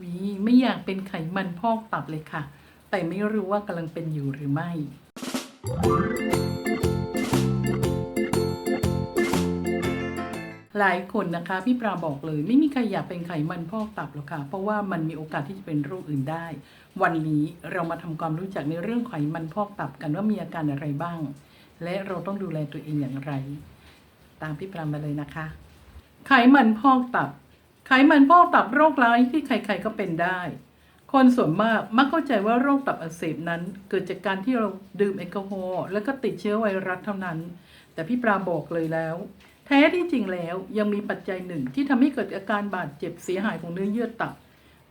วีไม่อยากเป็นไขมันพอกตับเลยค่ะ แต่ไม่รู้ว่ากำลังเป็นอยู่หรือไม่ หลายคนนะคะ พี่ปราบอกเลย ไม่มีใครอยากเป็นไขมันพอกตับหรอกค่ะ เพราะว่ามันมีโอกาสที่จะเป็นโรคอื่นได้ วันนี้เรามาทำความรู้จักในเรื่องไขมันพอกตับกันว่ามีอาการอะไรบ้าง และเราต้องดูแลตัวเองอย่างไร ตามพี่ปรามมาเลยนะคะ ไขมันพอกตับ ไขมันพอกตับโรคร้ายที่ใครๆก็เป็นได้ คนส่วนมากมักเข้าใจว่าโรคตับอักเสบนั้น เกิดจากการที่เราดื่มแอลกอฮอล์แล้วก็ติดเชื้อไวรัสเท่านั้น แต่พี่ปราบอกเลยแล้ว แท้ที่จริงแล้วยังมีปัจจัยหนึ่งที่ทำให้เกิดอาการบาดเจ็บเสียหายของเนื้อเยื่อตับ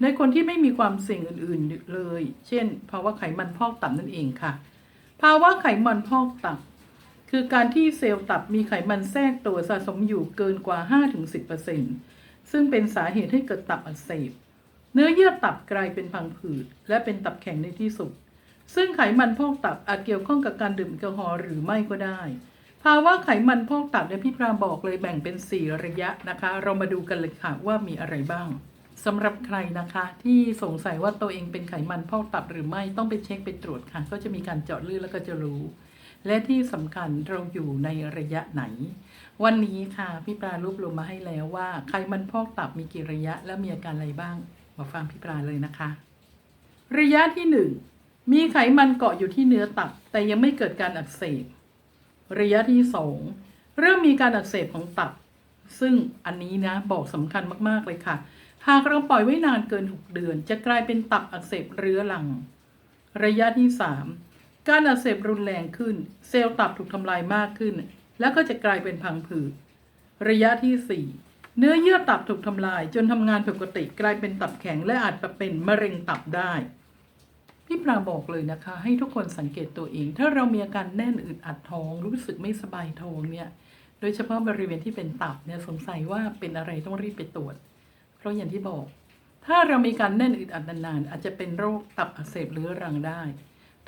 ในคนที่ไม่มีความเสี่ยงอื่นๆเลย เช่น ภาวะไขมันพอกตับนั่นเองค่ะ ภาวะไขมันพอกตับคือการที่เซลล์ตับมีไขมันแทรกตัวสะสมอยู่เกินกว่า 5-10% ซึ่งเป็นสาเหตุให้เกิดตับอักเสบ เนื้อเยื่อตับกลายเป็นพังผืด และเป็นตับแข็งในที่สุด ซึ่งไขมันพอกตับอาจเกี่ยวข้องกับการดื่มแอลกอฮอล์หรือไม่ก็ได้ ภาวะไขมันพอกตับเนี่ยพี่ปรามบอกเลยแบ่งเป็น 4 ระยะนะคะ เรามาดูกันเลยค่ะว่ามีอะไรบ้างสำหรับใครนะคะที่สงสัยว่าตัวเองเป็นไขมันพอกตับหรือไม่ต้องไปเช็คไปตรวจค่ะ ก็จะมีการเจาะเลือดแล้วก็จะรู้ และที่สำคัญเราอยู่ในระยะไหน วันนี้ค่ะพี่ปลารวบรวมมาให้แล้วว่าไขมันพอกตับมีกี่ระยะและมีอาการอะไรบ้าง มาฟังพี่ปลาเลยนะคะ ระยะที่หนึ่งมีไขมันเกาะอยู่ที่เนื้อตับ แต่ยังไม่เกิดการอักเสบ ระยะที่สองเริ่มมีการอักเสบของตับ ซึ่งอันนี้นะบอกสำคัญมากๆเลยค่ะ หากเราปล่อยไว้นานเกิน 6 เดือน จะกลายเป็นตับอักเสบเรื้อรัง ระยะที่ 3 การอักเสบรุนแรงขึ้น เซลล์ตับถูกทำลายมากขึ้น แล้วก็จะกลายเป็นพังผืดระยะที่ 4 เนื้อเยื่อตับถูกทำลาย จนทำงานผิดปกติกลายเป็นตับแข็งและอาจจะเป็นมะเร็งตับได้พี่ปลาบอกเลยนะคะ ให้ทุกคนสังเกตตัวเอง ถ้าเรามีอาการแน่นอึดอัดท้อง รู้สึกไม่สบายท้องเนี่ยโดยเฉพาะบริเวณที่เป็นตับเนี่ยสงสัยว่าเป็นอะไรต้องรีบไปตรวจ เพราะอย่างที่บอก ถ้าเรามีการแน่นอึดอัดนานๆอาจจะเป็นโรคตับอักเสบเรื้อรังได้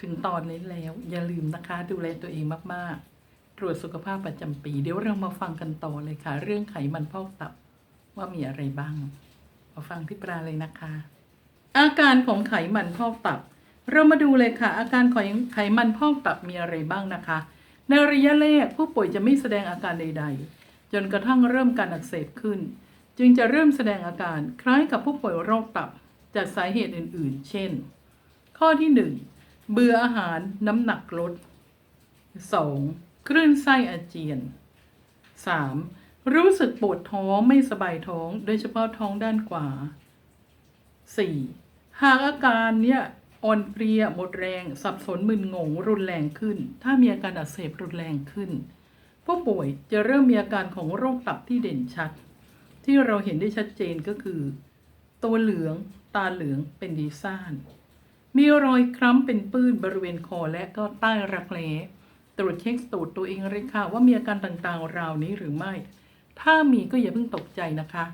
ถึงตอนนี้แล้ว อย่าลืมนะคะ ดูแลตัวเองมาก ๆ ตรวจสุขภาพประจำปี เดี๋ยวเรามาฟังกันต่อเลยค่ะ เรื่องไขมันพอกตับว่ามีอะไรบ้าง มาฟังพี่ปลาเลยนะคะ อาการของไขมันพอกตับ เรามาดูเลยค่ะ อาการของไขมันพอกตับมีอะไรบ้างนะคะ ในระยะแรกผู้ป่วยจะไม่แสดงอาการใด ๆ จนกระทั่งเริ่มการอักเสบขึ้น จึงจะเริ่มแสดงอาการคล้ายกับผู้ป่วยโรคตับจากสาเหตุอื่น ๆ เช่น ข้อที่ 1 เบื่ออาหารน้ำหนักลด 2. คลื่นไส้อาเจียน 3. รู้สึกปวดท้องไม่สบายท้อง โดยเฉพาะท้องด้านขวา 4. หากอาการเนี่ยอ่อนเพลียหมดแรง สับสนมึนงงรุนแรงขึ้น ถ้ามีอาการอักเสบรุนแรงขึ้น ผู้ป่วยจะเริ่มมีอาการของโรคตับที่เด่นชัด ที่เราเห็นได้ชัดเจนก็คือ ตัวเหลือง ตาเหลืองเป็นดีซ่าน มีรอยคล้ำเป็นปื้นบริเวณคอและก็ใต้รักแร้ตรวจเช็คตูดตัวเองเลยค่ะ ว่ามีอาการต่างๆราวนี้หรือไม่ ถ้ามีก็อย่าเพิ่งตกใจนะคะ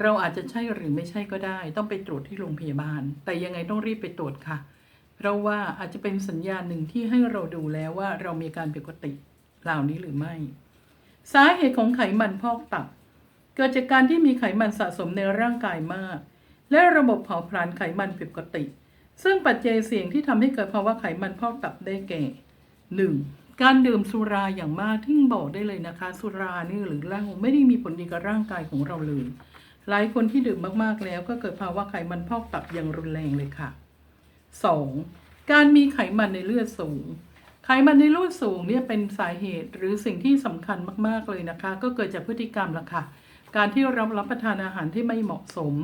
เราอาจจะใช่หรือไม่ใช่ก็ได้ ต้องไปตรวจที่โรงพยาบาล แต่ยังไงต้องรีบไปตรวจค่ะ เพราะว่าอาจจะเป็นสัญญาณหนึ่งที่ให้เราดูแล้วว่าเรามีการผิดปกติเหล่านี้หรือไม่ สาเหตุของไขมันพอกตับ เกิดจากการที่มีไขมันสะสมในร่างกายมาก และระบบเผาผลาญไขมันผิดปกติ ซึ่งปัจจัยเสี่ยงที่ทำให้เกิดภาวะไขมันพอกตับได้แก่ 1. การดื่มสุราอย่างมากที่บอกได้เลยนะคะ สุรานี่หรือเหล้าไม่ได้มีผลดีกับร่างกายของเราเลย หลายคนที่ดื่มมากๆแล้วก็เกิดภาวะไขมันพอกตับอย่างรุนแรงเลยค่ะ 2. การมีไขมันในเลือดสูง ไขมันในเลือดสูงเนี่ยเป็นสาเหตุหรือสิ่งที่สำคัญมากๆเลยนะคะ ก็เกิดจากพฤติกรรมละค่ะ การที่เรารับประทานอาหารที่ไม่เหมาะสม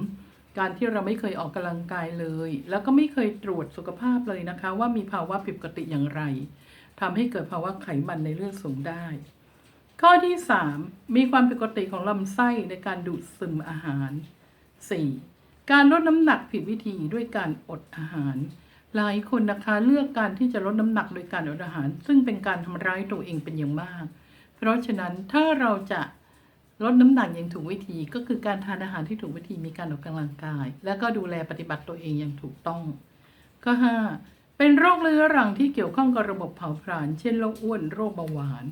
การที่เราไม่เคยออกกำลังกายเลย แล้วก็ไม่เคยตรวจสุขภาพเลยนะคะ ว่ามีภาวะผิดปกติอย่างไรทำให้เกิดภาวะไขมันในเลือดสูงได้ ข้อที่ 3 มีความผิดปกติของลำไส้ในการดูดซึมอาหาร 4. การลดน้ำหนักผิดวิธีด้วยการอดอาหาร หลายคนนะคะเลือกการที่จะลดน้ำหนักโดยการอดอาหาร ซึ่งเป็นการทำร้ายตัวเองเป็นอย่างมาก เพราะฉะนั้นถ้าเราจะ ลดน้ำหนักอย่างถูกวิธีก็คือการทานอาหารที่ถูกวิธีมีการออกกำลังกาย และก็ดูแลปฏิบัติตัวเองอย่างถูกต้อง ข้อ 5 เป็นโรคเรื้อรังที่เกี่ยวข้องกับระบบเผาผลาญเช่นโรคอ้วนโรคเบาหวาน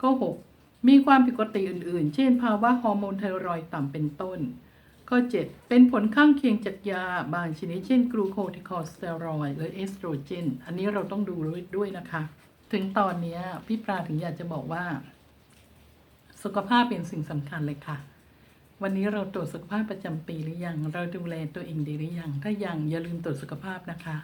ข้อ 6 มีความผิดปกติอื่นๆ เช่น ภาวะฮอร์โมนไทรอยต่ำเป็นต้น ข้อ 7 เป็นผลข้างเคียงจากยาบางชนิดเช่นกลูโคติคอสเตียรอยหรือเอสโตรเจน อันนี้เราต้องดูด้วยนะคะ ถึงตอนนี้พี่ปลาถึงอยากจะบอกว่า สุขภาพเป็นสิ่งสำคัญเลยค่ะ วันนี้เราตรวจสุขภาพประจำปีหรือยัง เราดูแลตัวเองดีหรือยัง ถ้ายังอย่าลืมตรวจสุขภาพนะคะ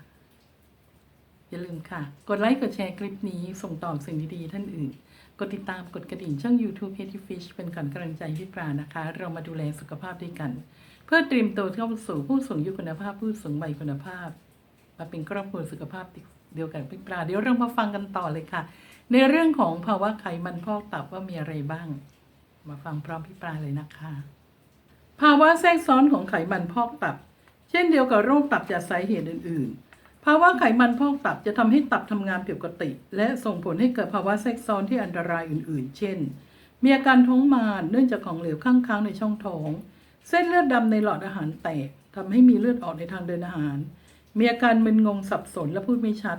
อย่าลืมค่ะ กดไลค์กดแชร์คลิปนี้ส่งต่อสิ่งดีๆท่านอื่น กดติดตามกดกระดิ่งช่อง YouTube h e a d y Fish เป็นก่อนกำลังใจพี่ปลานะคะ เรามาดูแลสุขภาพด้วยกัน เพื่อเตรียมตัวเข้าสู่ผู้สูงอายุคุณภาพผู้สูงวัยคุณภาพ มาเป็นครอบครัวสุขภาพ เดียวกันพี่ปลาเดี๋ยวเรามาฟังกันต่อเลยค่ะ ในเรื่องของภาวะไขมันพอกตับว่ามีอะไรบ้าง มาฟังพร้อมพี่ปลาเลยนะคะ ภาวะแทรกซ้อนของไขมันพอกตับ เช่นเดียวกับโรคตับจากสาเหตุอื่น ๆ ภาวะไขมันพอกตับจะทำให้ตับทำงานผิดปกติ และส่งผลให้เกิดภาวะแทรกซ้อนที่อันตรายอื่น ๆ เช่น มีอาการท้องมานเนื่องจากของเหลวข้างค้างในช่องท้อง เส้นเลือดดำในหลอดอาหารแตกทำให้มีเลือดออกในทางเดินอาหาร มีอาการมึนงงสับสนและพูดไม่ชัด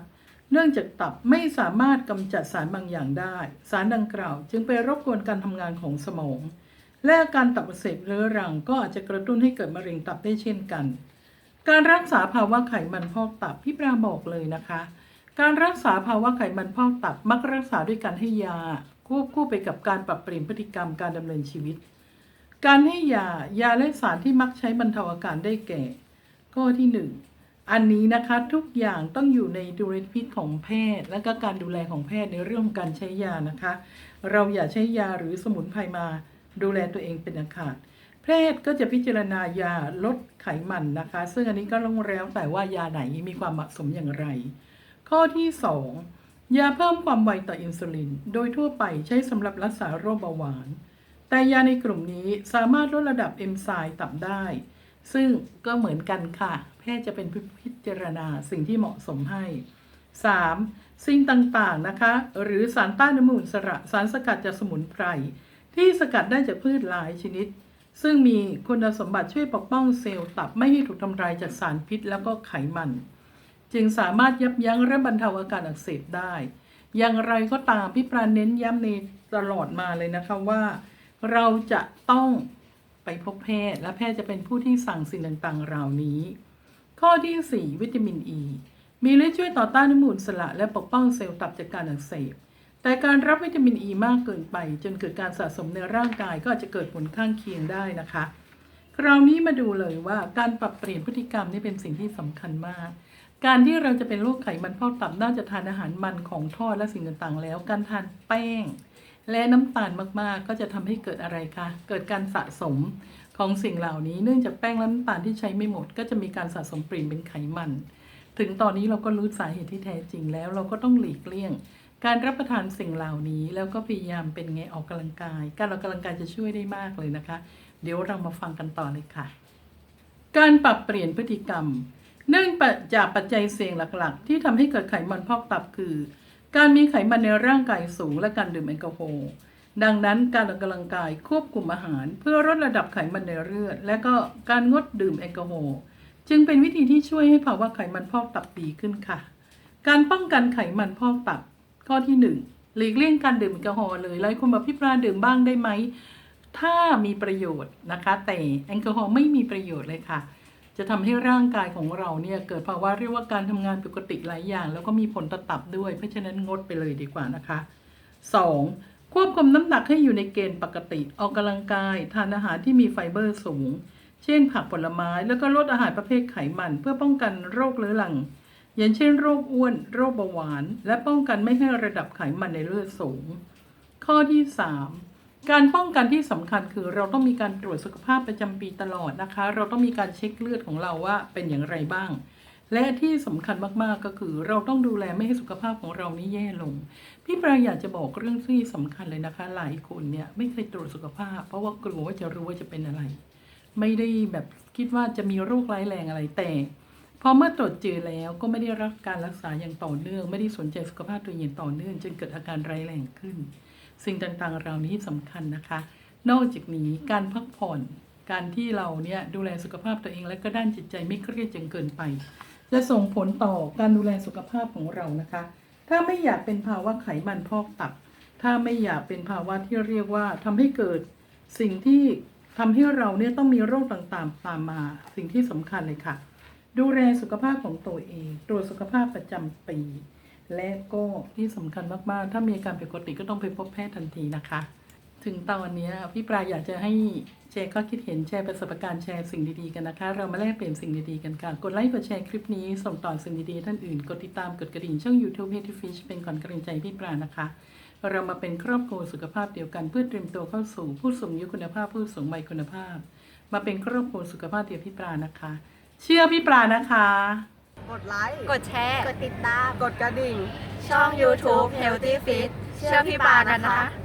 เนื่องจากตับไม่สามารถกำจัดสารบางอย่างได้ สารดังกล่าว จึงไปรบกวนการทำงานของสมอง และอาการตับอักเสบเรื้อรังก็อาจจะกระตุ้นให้เกิดมะเร็งตับได้เช่นกัน การรักษาภาวะไขมันพอกตับพี่ปราบอกเลยนะคะ การรักษาภาวะไขมันพอกตับมักรักษาด้วยการให้ยา ควบคู่ไปกับการปรับเปลี่ยนพฤติกรรมการดำเนินชีวิต การให้ยายาและสารที่มักใช้บรรเทาอาการได้แก่ ข้อที่หนึ่ง อันนี้นะคะทุกอย่างต้องอยู่ในดุลยพิษของแพทย์ และก็การดูแลของแพทย์ในเรื่องการใช้ยานะคะ เราอย่าใช้ยาหรือสมุนไพรมาดูแลตัวเองเป็นอันขาดแพทย์ก็จะพิจารณายาลดไขมันนะคะ ซึ่งอันนี้ก็ลงแล้วแต่ว่ายาไหนมีความเหมาะสมอย่างไร ข้อที่ 2 ยาเพิ่มความไวต่ออินซูลิน โดยทั่วไปใช้สำหรับรักษาโรคเบาหวาน แต่ยาในกลุ่มนี้สามารถลดระดับเอนไซม์ตับได้ ซึ่งก็เหมือนกันค่ะ แพทย์จะเป็นผู้พิจารณาสิ่งที่เหมาะสมให้ 3. สิ่งต่างๆนะคะ หรือสารต้านอนุมูลสระสารสกัดจากสมุนไพรที่สกัดได้จากพืชหลายชนิด ซึ่งมีคุณสมบัติช่วยปกป้องเซลล์ตับไม่ให้ถูกทำลายจากสารพิษแล้วก็ไขมัน จึงสามารถยับยั้งและบรรเทาอาการอักเสบได้ อย่างไรก็ตามพี่ปราณเน้นย้ำในตลอดมาเลยนะคะว่า เราจะต้องไปพบแพทย์และแพทย์จะเป็นผู้ที่สั่งสิ่งต่างๆ เหล่านี้ ข้อที่ 4 วิตามินอ e, ีมีฤทธิ์ช่วยต่อต้านอนุมูลสระและปกป้องเซลล์ตับจากการอักเสบ แต่การรับวิตามินอ e ีมากเกินไป จนเกิดการสะสมในร่างกายก็อาจจะเกิดผลข้างเคียงได้นะคะ คราวนี้มาดูเลยว่าการปรับเปลี่ยนพฤติกรรมนี่เป็นสิ่งที่สำคัญมาก การที่เราจะเป็นโรคไขมันพอกตับน่าจะทานอาหารมันของทอดและสิ่งต่างๆ แล้ว การทานแป้ง และน้ำตาลมากๆ ก็จะทำให้เกิดอะไรคะ เกิดการสะสม ของสิ่งเหล่านี้เนื่องจากแป้งและน้ำตาลที่ใช้ไม่หมด ก็จะมีการสะสมเปลี่ยนเป็นไขมัน ถึงตอนนี้เราก็รู้สาเหตุที่แท้จริงแล้ว เราก็ต้องหลีกเลี่ยง การรับประทานสิ่งเหล่านี้แล้วก็พยายามเป็นไงออกกำลังกาย การออกกำลังกายจะช่วยได้มากเลยนะคะ เดี๋ยวเรามาฟังกันต่อเลยค่ะ การปรับเปลี่ยนพฤติกรรม เนื่องจากปัจจัยเสี่ยงหลักๆ ที่ทำให้เกิดไขมันพอกตับคือ การมีไขมันในร่างกายสูงและการดื่มแอลกอฮอล์ ดังนั้นการออกกำลังกายควบคุมอาหาร เพื่อลดระดับไขมันในเลือด และก็การงดดื่มแอลกอฮอล์จึงเป็นวิธีที่ช่วยให้ภาวะไขมันพอกตับดีขึ้นค่ะ การป้องกันไขมันพอกตับ ข้อที่หนึ่งหลีกเลี่ยงการดื่มแอลกอฮอล์เลยหลายคนบอกพี่ปลาดื่มบ้างได้ไหมถ้ามีประโยชน์นะคะ แต่แอลกอฮอล์ไม่มีประโยชน์เลยค่ะ จะทำให้ร่างกายของเราเนี่ยเกิดภาวะเรียกว่าการทำงานปกติหลายอย่าง แล้วก็มีผลต่อตับด้วย เพราะฉะนั้นงดไปเลยดีกว่านะคะ 2. ควบคุมน้ำหนักให้อยู่ในเกณฑ์ปกติ ออกกำลังกาย ทานอาหารที่มีไฟเบอร์สูง เช่นผักผลไม้ แล้วก็ลดอาหารประเภทไขมัน เพื่อป้องกันโรคเรื้อรัง อย่างเช่นโรคอ้วน โรคเบาหวาน และป้องกันไม่ให้ระดับไขมันในเลือดสูง ข้อที่ 3 การป้องกันที่สำคัญคือเราต้องมีการตรวจสุขภาพประจำปีตลอดนะคะ เราต้องมีการเช็คเลือดของเราว่าเป็นอย่างไรบ้าง และที่สำคัญมากๆก็คือเราต้องดูแลไม่ให้สุขภาพของเรานี้แย่ลง พี่ปรางอยากจะบอกเรื่องที่สำคัญเลยนะคะ หลายคนเนี่ยไม่เคยตรวจสุขภาพ เพราะว่ากลัวว่าจะรู้ว่าจะเป็นอะไร ไม่ได้แบบคิดว่าจะมีโรคร้ายแรงอะไรแต่พอเมื่อตรวจเจอแล้วก็ไม่ได้รับการรักษาอย่างต่อเนื่อง ไม่ได้สนใจสุขภาพตัวเองอย่างต่อเนื่องจนเกิดอาการร้ายแรงขึ้น สิ่งต่างๆเหล่านี้สำคัญนะคะ นอกจากนี้การพักผ่อนการที่เราเนี่ยดูแลสุขภาพตัวเองและก็ด้านจิตใจไม่เครียดจนเกินไป จะส่งผลต่อการดูแลสุขภาพของเรานะคะ ถ้าไม่อยากเป็นภาวะไขมันพอกตับ ถ้าไม่อยากเป็นภาวะที่เรียกว่าทำให้เกิดสิ่งที่ทำให้เราเนี่ยต้องมีโรคต่างๆตามมา สิ่งที่สำคัญเลยค่ะ ดูแลสุขภาพของตัวเอง ตรวจสุขภาพประจำปี และก็ที่สำคัญมากๆ ถ้ามีอาการผิดปกติก็ต้องไปพบแพทย์ทันทีนะคะ ถึงตอนเนี้ยพี่ปลาอยากจะให้แชร์ข้อคิดเห็นแชร์ประสบการณ์แชร์สิ่งดีๆกันนะคะ เรามาแลกเปลี่ยนสิ่งดีๆกันค่ะ กดไลค์กดแชร์คลิปนี้ส่งต่อสิ่งดีๆท่านอื่น กดติดตามกดกระดิ่งช่อง YouTube h e a d Fish เป็นก่อนกำลังใจพี่ปลานะคะ เรามาเป็นครอบครัวสุขภาพเดียวกันเพื่อเตรียมตัวเข้าสู่ผู้สูงอายุคุณภาพผู้สูงวัยคุณภาพ มาเป็นครอบครัวสุขภาพเดียวพี่ปลานะคะ เชื่อพี่ปลานะคะ กดไลค์ กดแชร์ กดติดตาม กดกระดิ่ง ช่อง YouTube Healthy Fit เชื่อพี่ปากันนะคะ